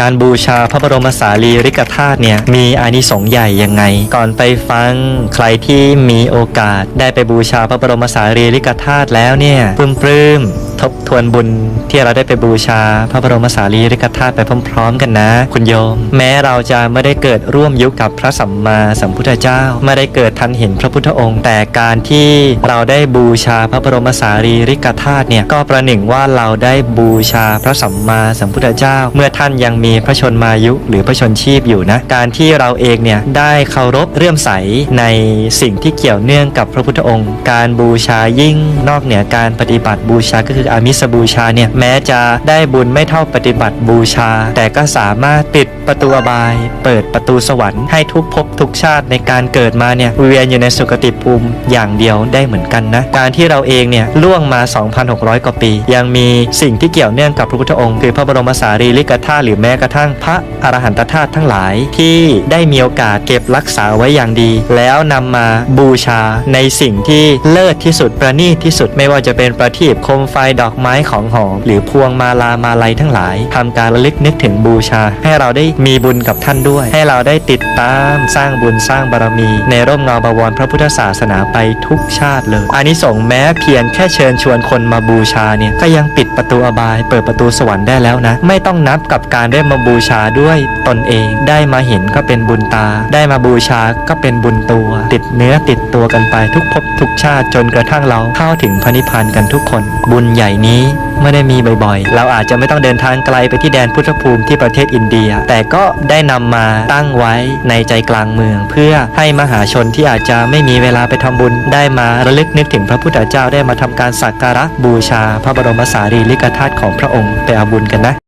การบูชาพระบรมสารีริกธาตุเนี่ยมีอานิสงส์ใหญ่ยังไง ก่อนไปฟังใครที่มีโอกาสได้ไปบูชาพระบรมสารีริกธาตุแล้วเนี่ยปลื้มปลื้มๆทบทวนบุญที่เราได้ไปบูชาพระบรมสารีริกธาตุไปพร้อมๆ กันนะ คุณโยม แม้เราจะไม่ได้เกิดร่วมยุคกับพระสัมมาสัมพุทธเจ้า ไม่ได้เกิดทันเห็นพระพุทธองค์ แต่การที่เราได้บูชาพระบรมสารีริกธาตุเนี่ยก็ประหนึ่งว่าเราได้บูชาพระสัมมาสัมพุทธเจ้า เมื่อท่านยังมีีพระชนมายุหรือพระชนชีพอยู่นะ การที่เราเองเนี่ยได้เคารพเรื่อมใสในสิ่งที่เกี่ยวเนื่องกับพระพุทธองค์ การบูชายิ่งนอกเหนือการปฏิบัติบูชาก็คืออามิสบูชาเนี่ยแม้จะได้บุญไม่เท่าปฏิบัติบูชา แต่ก็สามารถปิดประตูอบาย เปิดประตูสวรรค์ให้ทุกภพทุกชาติในการเกิดมาเนี่ยเวียนอยู่ในสุคติภูมิอย่างเดียวได้เหมือนกันนะ การที่เราเองเนี่ยล่วงมา 2,600 กว่าปี ยังมีสิ่งที่เกี่ยวเนื่องกับพระพุทธองค์ คือพระบรมสารีริกธาตุหรือแม้กระทั่งพระอรหันตธาตุทั้งหลาย ที่ได้มีโอกาสเก็บรักษาไว้อย่างดี แล้วนำมาบูชาในสิ่งที่เลิศที่สุดประณีตที่สุดไม่ว่าจะเป็นประทีปโคมไฟดอกไม้ของหอมหรือพวงมาลามาลัยทั้งหลายทำการระลึกนึกถึงบูชา ให้เราได้มีบุญกับท่านด้วย ให้เราได้ติดตามสร้างบุญสร้างบารมี ในร่มเงาบวรพระพุทธศาสนาไปทุกชาติเลยอานิสงส์แม้เพียงแค่เชิญชวนคนมาบูชาเนี่ยก็ยังปิดประตูอบาย เปิดประตูสวรรค์ได้แล้วนะ ไม่ต้องนับกับการได้ได้มาบูชาด้วยตนเองได้มาเห็นก็เป็นบุญตา ได้มาบูชาก็เป็นบุญตัว ติดเนื้อติดตัวกันไปทุกภพทุกชาติจนกระทั่งเราเข้าถึงพระนิพพานกันทุกคน บุญใหญ่นี้ไม่ได้มีบ่อยๆ เราอาจจะไม่ต้องเดินทางไกลไปที่แดนพุทธภูมิที่ประเทศอินเดีย แต่ก็ได้นำมาตั้งไว้ในใจกลางเมือง เพื่อให้มหาชนที่อาจจะไม่มีเวลาไปทำบุญ ได้มาระลึกนึกถึงพระพุทธเจ้าได้มาทำการสักการะบูชา พระบรมสารีริกธาตุของพระองค์ไปเอาบุญกันนะ